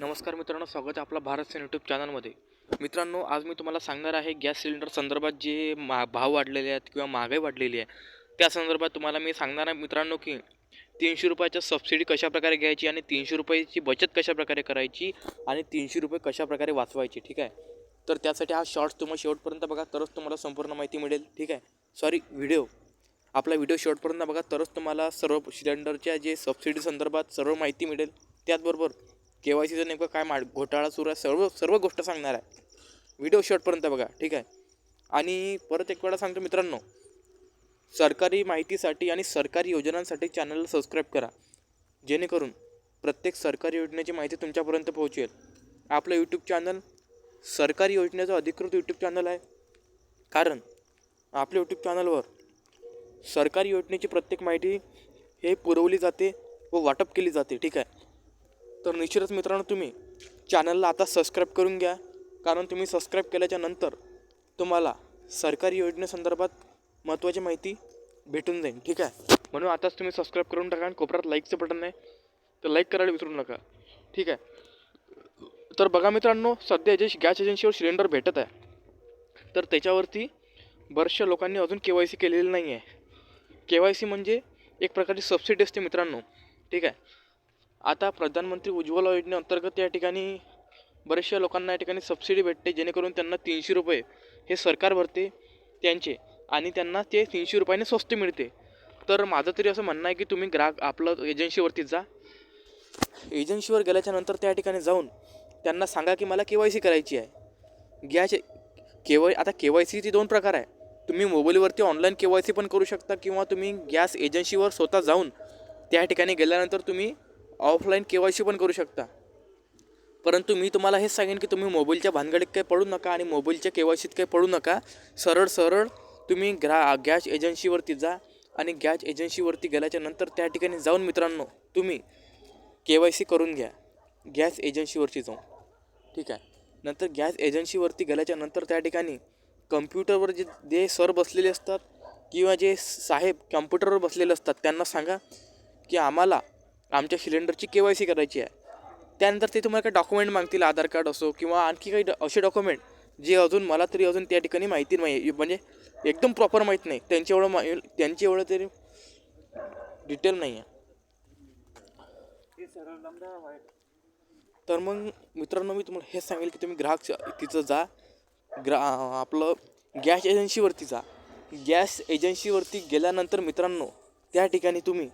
नमस्कार मित्रांनो स्वागत आहे आपला भारत सेन यूट्यूब चॅनलमध्ये मित्रांनो आज मी तुम्हाला सांगणार आहे गॅस सिलेंडर संदर्भात जे मा भाव वाढलेले आहेत किंवा महागाई वाढलेली आहे त्या संदर्भात तुम्हाला मी सांगणार आहे मित्रांनो की तीनशे रुपयाच्या सबसिडी कशाप्रकारे घ्यायची आणि तीनशे रुपयाची बचत कशाप्रकारे करायची आणि तीनशे रुपये कशाप्रकारे वाचवायची ठीक आहे? तर त्यासाठी हा शॉर्ट्स तुम्हाला शेवटपर्यंत बघा तरच तुम्हाला संपूर्ण माहिती मिळेल ठीक आहे? सॉरी व्हिडिओ आपला व्हिडिओ शेवटपर्यंत बघा तरच तुम्हाला सर्व सिलेंडरच्या जे सबसिडी संदर्भात सर्व माहिती मिळेल त्याचबरोबर के वाय सीचं नेमकं काय माड घोटाळा सुरू आहे सर्व सर्व गोष्ट सांगणार आहे. व्हिडिओ शॉर्टपर्यंत बघा ठीक आहे? आणि परत एक वेळा सांगतो मित्रांनो सरकारी माहितीसाठी आणि सरकारी योजनांसाठी चॅनलला सबस्क्राईब करा. जेणेकरून प्रत्येक सरकारी योजनेची माहिती तुमच्यापर्यंत पोहोचेल. आपलं यूट्यूब चॅनल सरकारी योजनेचं अधिकृत यूट्यूब चॅनल आहे. कारण आपल्या यूट्यूब चॅनलवर सरकारी योजनेची प्रत्येक माहिती हे पुरवली जाते व वाटप केली जाते ठीक आहे? तर निश्चितच मित्रांनो तुम्ही चॅनलला आता सबस्क्राईब करून घ्या. कारण तुम्ही सबस्क्राईब केल्याच्यानंतर तुम्हाला सरकारी योजनेसंदर्भात महत्त्वाची माहिती भेटून जाईल. ठीक आहे? म्हणून आताच तुम्ही सबस्क्राईब करून टाका आणि कोपऱ्यात लाईकचं बटन आहे. तर लाईक करायला विसरू नका. ठीक आहे? तर बघा मित्रांनो सध्या जे गॅस एजन्सीवर सिलेंडर भेटत आहे. तर त्याच्यावरती बऱ्याचशा लोकांनी अजून के वाय सी केलेली नाही आहे के वाय सी म्हणजे एक प्रकारची सबसिडी असते मित्रांनो. ठीक आहे? आता प्रधानमंत्री उज्ज्वला योजनेअंतर्गत या ठिकाणी बऱ्याचशा लोकांना या ठिकाणी सबसिडी भेटते जेणेकरून त्यांना तीनशे रुपये हे सरकार भरते त्यांचे आणि त्यांना ते तीनशे रुपयाने स्वस्त मिळते. तर माझं तरी असं म्हणणं आहे की तुम्ही ग्राहक आपलं एजन्सीवरती जा. एजन्सीवर गेल्याच्यानंतर त्या ठिकाणी जाऊन त्यांना सांगा की मला के वाय सी करायची आहे. गॅस के वाय आता के वाय सीचे दोन प्रकार आहे. तुम्ही मोबाईलवरती ऑनलाईन के वाय सी पण करू शकता किंवा तुम्ही गॅस एजन्सीवर स्वतः जाऊन त्या ठिकाणी गेल्यानंतर तुम्ही ऑफलाईन के वाय सी पण करू शकता. परंतु मी तुम्हाला हेच सांगेन की तुम्ही मोबाईलच्या भानगडीत काही पडू नका आणि मोबाईलच्या के वाय सीत काही पडू नका. सरळ सरळ तुम्ही ग्रा गॅस एजन्सीवरती जा आणि गॅस एजन्सीवरती गेल्याच्यानंतर त्या ठिकाणी जाऊन मित्रांनो तुम्ही के वाय सी करून घ्या. गॅस एजन्सीवरती जाऊन. ठीक आहे? नंतर गॅस एजन्सीवरती गेल्याच्यानंतर त्या ठिकाणी कम्प्युटरवर जे जे सर बसलेले असतात किंवा जे साहेब कम्प्युटरवर बसलेले असतात त्यांना सांगा की आम्हाला आमच्या सिलेंडरची के वाय सी करायची आहे. त्यानंतर ते तुम्हाला काही डॉक्युमेंट मागतील आधार कार्ड असो किंवा आणखी काही ड- असे डॉक्युमेंट जे अजून मला तरी अजून त्या ठिकाणी माहिती नाही म्हणजे एकदम प्रॉपर माहीत नाही. त्यांच्या एवढं मा त्यांची एवढं तरी डिटेल नाही आहे. तर मग मित्रांनो मी तुम्हाला हेच सांगेल की तुम्ही ग्राहक तिथं जा. ग्रा आपलं गॅस एजन्सीवरती जा. गॅस एजन्सीवरती गेल्यानंतर मित्रांनो त्या ठिकाणी तुम्ही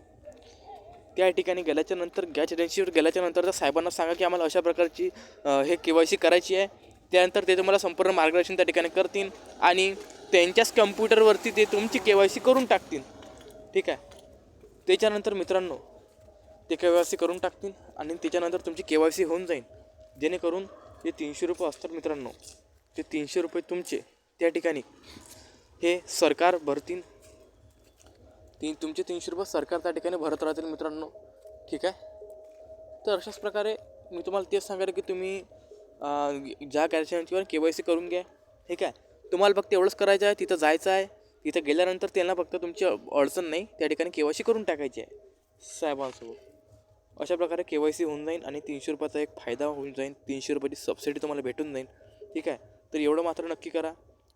त्या ठिकाणी गेल्याच्यानंतर गॅस एजन्सीवर गेल्याच्यानंतर त्या साहेबांना सांगा की आम्हाला अशा प्रकारची हे के वाय सी करायची आहे. त्यानंतर ते तुम्हाला संपूर्ण मार्गदर्शन त्या ठिकाणी करतील आणि त्यांच्याच कम्प्युटरवरती ते तुमची के वाय सी करून टाकतील. ठीक आहे? त्याच्यानंतर मित्रांनो ते के वाय सी करून टाकतील आणि त्याच्यानंतर तुमची के वाय सी होऊन जाईल. जेणेकरून ते तीनशे रुपये असतात मित्रांनो ते तीनशे रुपये तुमचे त्या ठिकाणी हे सरकार भरतील तीन तुमचे तीनशे रुपये सरकार त्या ठिकाणी भरत राहतील मित्रांनो. ठीक आहे? तर अशाच प्रकारे मी तुम्हाला तेच सांगेल की तुम्ही ज्या कॅल्शियमवर के वाय सी करून घ्या. ठीक आहे? तुम्हाला फक्त एवढंच करायचं आहे तिथं जायचं आहे. तिथं गेल्यानंतर त्यांना फक्त तुमची अडचण नाही. त्या ठिकाणी के वाय सी करून टाकायची आहे. साहेबांसोबत. अशा प्रकारे के वाय सी होऊन जाईल आणि तीनशे रुपयाचा एक फायदा होऊन जाईल तीनशे रुपयाची सबसिडी तुम्हाला भेटून जाईल ठीक आहे? तर एवढं मात्र नक्की करा.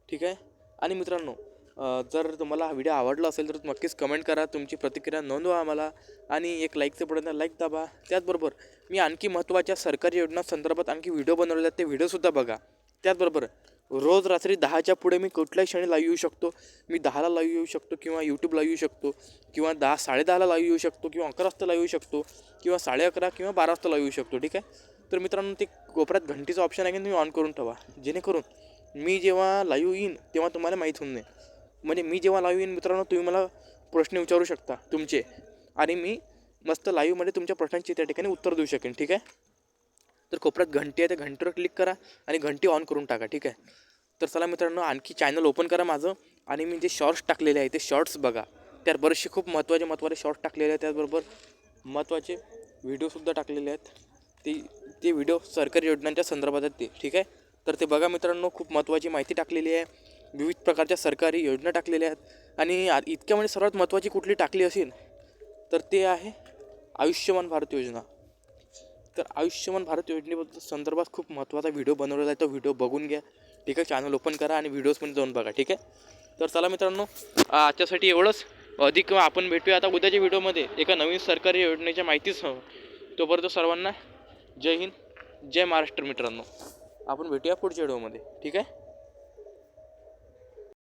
ठीक आहे? आणि मित्रांनो जर तुम्हाला हा व्हिडिओ आवडला असेल तर नक्कीच कमेंट करा. तुमची प्रतिक्रिया नोंदवा आम्हाला आणि एक लाईकचं बटन लाईक दाबा. त्याचबरोबर मी आणखी महत्त्वाच्या सरकारी योजना संदर्भात आणखी व्हिडिओ बनवले आहेत ते व्हिडिओसुद्धा बघा. त्याचबरोबर रोज रात्री दहाच्या पुढे मी कुठल्याही क्षणी लाईव्ह येऊ शकतो. मी दहाला लाईव्ह येऊ शकतो किंवा यूट्यूबला येऊ शकतो किंवा दहा साडेदहाला लाईव्ह येऊ शकतो किंवा अकरा वाजता लाईव्ह येऊ शकतो किंवा साडे अकरा किंवा बारा वाजता लाईव्ह येऊ शकतो ठीक आहे? तर मित्रांनो ते कोपऱ्यात घंटीचं ऑप्शन आहे की तुम्ही ऑन करून ठेवा. जेणेकरून मी जेव्हा लाईव्ह येईन तेव्हा तुम्हाला माहीत होऊन जाईल. म्हणजे मी जेव्हा लाईव्ह येईन मित्रांनो तुम्ही मला प्रश्न विचारू शकता तुमचे. आणि मी मस्त लाईव्हमध्ये तुमच्या प्रश्नांची त्या ठिकाणी उत्तर देऊ शकेन ठीक आहे? तर कोपऱ्यात घंटी आहे त्या घंटीवर क्लिक करा आणि घंटी ऑन करून टाका ठीक आहे? तर चला मित्रांनो आणखी चॅनल ओपन करा माझं. आणि मी जे शॉर्ट्स टाकलेले आहे ते शॉर्ट्स बघा. त्यात बरेचसे खूप महत्त्वाचे महत्त्वाचे शॉर्ट्स टाकलेले आहेत त्याचबरोबर महत्त्वाचे व्हिडिओसुद्धा टाकलेले आहेत. ते ते व्हिडिओ सरकारी योजनांच्या संदर्भात आहेत ते ठीक आहे? तर ते बघा मित्रांनो खूप महत्त्वाची माहिती टाकलेली आहे. विविध प्रकारच्या सरकारी योजना टाकलेल्या आहेत. आणि आ- म्हणजे सर्वात महत्त्वाची कुठली टाकली असेल तर ते आहे आयुष्यमान भारत योजना. तर आयुष्यमान भारत योजनेबद्दल संदर्भात खूप महत्त्वाचा व्हिडिओ बनवलेला आहे. तो व्हिडिओ बघून घ्या. ठीक आहे? चॅनल ओपन करा आणि व्हिडिओज पण जाऊन बघा. ठीक आहे? तर चला मित्रांनो आजच्यासाठी एवढंच. अधिक आपण भेटूया आता उद्याच्या व्हिडिओमध्ये एका नवीन सरकारी योजनेच्या माहितीसह. तोपर्यंत सर्वांना जय हिंद जय महाराष्ट्र मित्रांनो. आपण भेटूया पुढच्या व्हिडिओमध्ये. ठीक आहे?